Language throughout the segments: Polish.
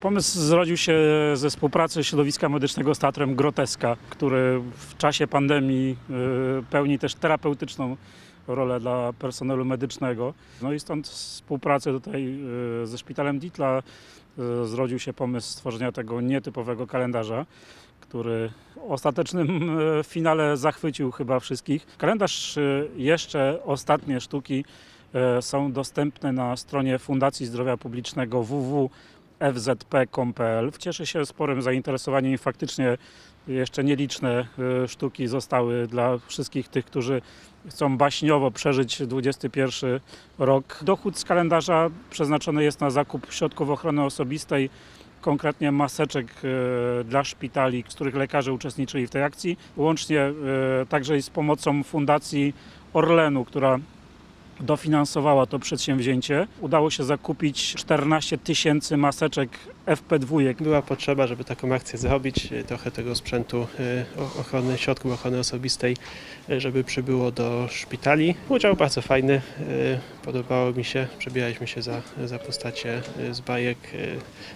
Pomysł zrodził się ze współpracy środowiska medycznego z Teatrem Groteska, który w czasie pandemii y, pełni też terapeutyczną rolę dla personelu medycznego. No i stąd współpracy tutaj y, ze Szpitalem Ditla y, zrodził się pomysł stworzenia tego nietypowego kalendarza, który w ostatecznym finale zachwycił chyba wszystkich. Kalendarz jeszcze ostatnie sztuki są dostępne na stronie Fundacji Zdrowia Publicznego www fzp.com.pl. Cieszy się sporym zainteresowaniem i faktycznie jeszcze nieliczne y, sztuki zostały dla wszystkich tych, którzy chcą baśniowo przeżyć XXI rok. Dochód z kalendarza przeznaczony jest na zakup środków ochrony osobistej, konkretnie maseczek y, dla szpitali, z których lekarze uczestniczyli w tej akcji, łącznie y, także i z pomocą Fundacji Orlenu, która dofinansowała to przedsięwzięcie. Udało się zakupić 14 tysięcy maseczek FP2. Była potrzeba, żeby taką akcję zrobić, e, trochę tego sprzętu o- ochrony, środków ochrony osobistej, e, żeby przybyło do szpitali. Udział bardzo fajny, podobało mi się, przebieraliśmy się za, za postacie z bajek,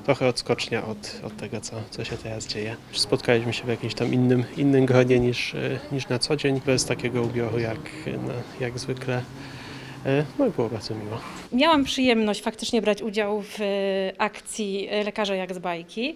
trochę odskocznia od, od tego, co, co się teraz dzieje. Spotkaliśmy się w jakimś tam innym, innym gronie niż, niż na co dzień, bez takiego ubioru jak, jak zwykle. E, No i było bardzo miło. Miałam przyjemność faktycznie brać udział w e, akcji Lekarze jak z bajki.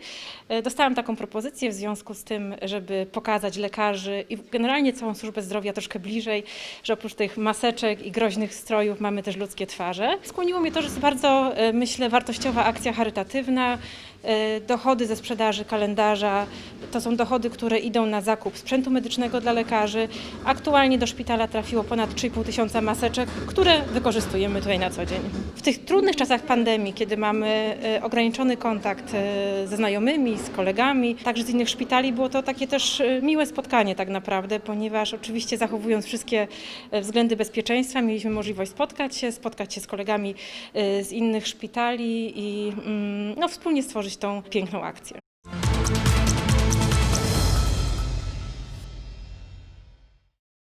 E, Dostałam taką propozycję w związku z tym, żeby pokazać lekarzy i generalnie całą służbę zdrowia troszkę bliżej, że oprócz tych maseczek i groźnych strojów mamy też ludzkie twarze. Skłoniło mnie to, że jest bardzo, myślę, wartościowa akcja charytatywna. E, Dochody ze sprzedaży kalendarza to są dochody, które idą na zakup sprzętu medycznego dla lekarzy. Aktualnie do szpitala trafiło ponad 3,5 tysiąca maseczek, które wykorzystujemy tutaj na co dzień. W tych trudnych czasach pandemii, kiedy mamy e, ograniczony kontakt e, ze znajomymi, z kolegami, także z innych szpitali, było to takie też miłe spotkanie tak naprawdę, ponieważ oczywiście zachowując wszystkie względy bezpieczeństwa, mieliśmy możliwość spotkać się, spotkać się z kolegami z innych szpitali i mm, no, wspólnie stworzyć tą piękną akcję.